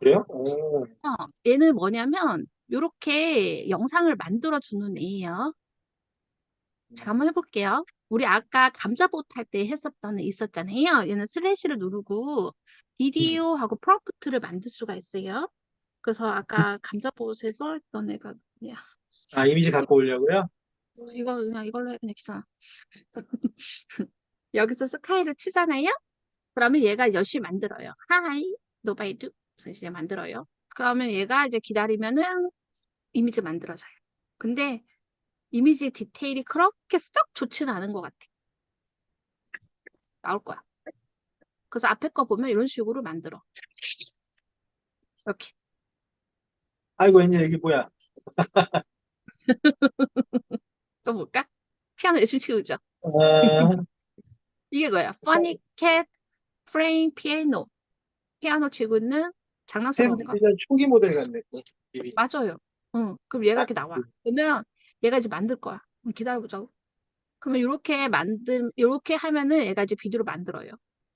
그래요? 오. 어, 얘는 뭐냐면 요렇게 영상을 만들어 주는 애예요. 제가 한번 해볼게요. 우리 아까 감자봇 할 때 했었던 애 있었잖아요. 얘는 슬래시를 누르고 디디오 하고 프롬프트를 만들 수가 있어요. 그래서 아까 감자봇에서 했던 애가 뭐냐. 아, 이미지 갖고 오려고요? 어, 이거 그냥 이걸로 해 그냥 귀찮아. 여기서 스카이를 치잖아요. 그러면 얘가 열심히 만들어요. 하이 노바이드 그래서 이제 만들어요. 그러면 얘가 이제 기다리면은 이미지 만들어져요. 근데 이미지 디테일이 그렇게 썩 좋지는 않은 것 같아. 나올 거야. 그래서 앞에 거 보면 이런 식으로 만들어. 이렇게. 아이고, 웬일, 이게 뭐야? 또 볼까? 피아노 열심히 치우죠. 아, 이게 뭐야? Funny cat playing piano. 피아노 치고 있는 장난스러운 거. 스탠드 초기 모델 같네. 맞아요. 응. 그럼 얘가 이렇게 나와. 그러면 얘가 이제 만들 거야. 그럼 기다려보자고. 그러면 이렇게 만들, 이렇게 하면은 얘가 이제 비디오로 만들어요.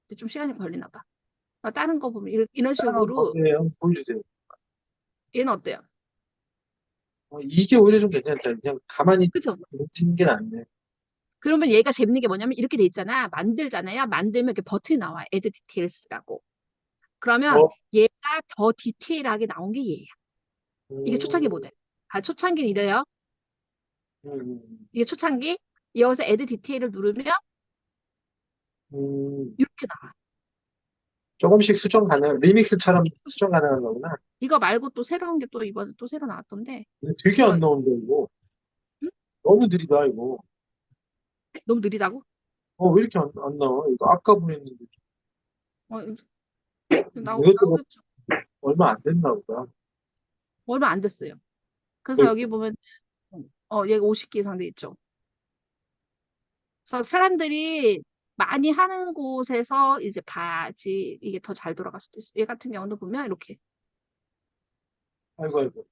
근데 좀 시간이 걸리나 봐. 어, 다른 거 보면 이런, 이런 식으로 어때요? 보여주세요. 얘는 어때요? 어, 이게 오히려 좀 괜찮다. 그냥 가만히 그죠? 뭉치는 게 낫네. 그러면 얘가 재밌는 게 뭐냐면 이렇게 돼 있잖아. 만들잖아요. 만들면 이렇게 버튼이 나와. Add Details라고. 그러면 어? 얘가 더 디테일하게 나온 게 얘야. 이게 초창기 모델. 아, 초창기는 이래요. 음, 이게 초창기. 여기서 Add Detail을 누르면 음, 이렇게 나와. 조금씩 수정 가능, 리믹스처럼 수정 가능한 거구나. 이거 말고 또 새로운 게 또 이번에 또 새로 나왔던데 근데 되게 안 나온다, 이거. 응? 너무 느리다, 이거. 너무 느리다고? 어, 왜 이렇게 안, 안 나와? 이거 아까 보냈는데 어, 음, 나오, 이것도 뭐- 나오겠죠. 얼마 안 됐나 보다. 얼마 안 됐어요. 그래서 네. 여기 보면 어 얘가 50개 이상 돼 있죠. 그래서 사람들이 많이 하는 곳에서 이제 봐야지 이게 더 잘 돌아갈 수도 있어. 얘 같은 경우도 보면 이렇게 아이고, 아이고.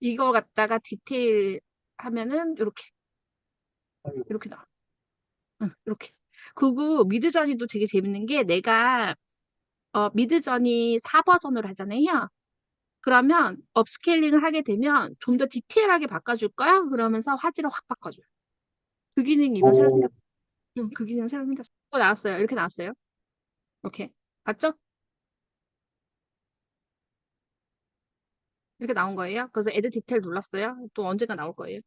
이거 갖다가 디테일 하면은 이렇게 아이고. 이렇게 나와. 응, 이렇게. 그리고 미드저니도 되게 재밌는 게 내가 어, 미드저니 4버전을 하잖아요. 그러면 업스케일링을 하게 되면 좀 더 디테일하게 바꿔줄 거야. 그러면서 화질을 확 바꿔줘요. 그 기능이 이번 새로 오. 생겼. 응, 그 기능 새로 생겼어. 또 나왔어요. 이렇게 나왔어요. 이렇게 봤죠? 이렇게 나온 거예요. 그래서 에드 디테일 눌렀어요. 또 언젠가 나올 거예요.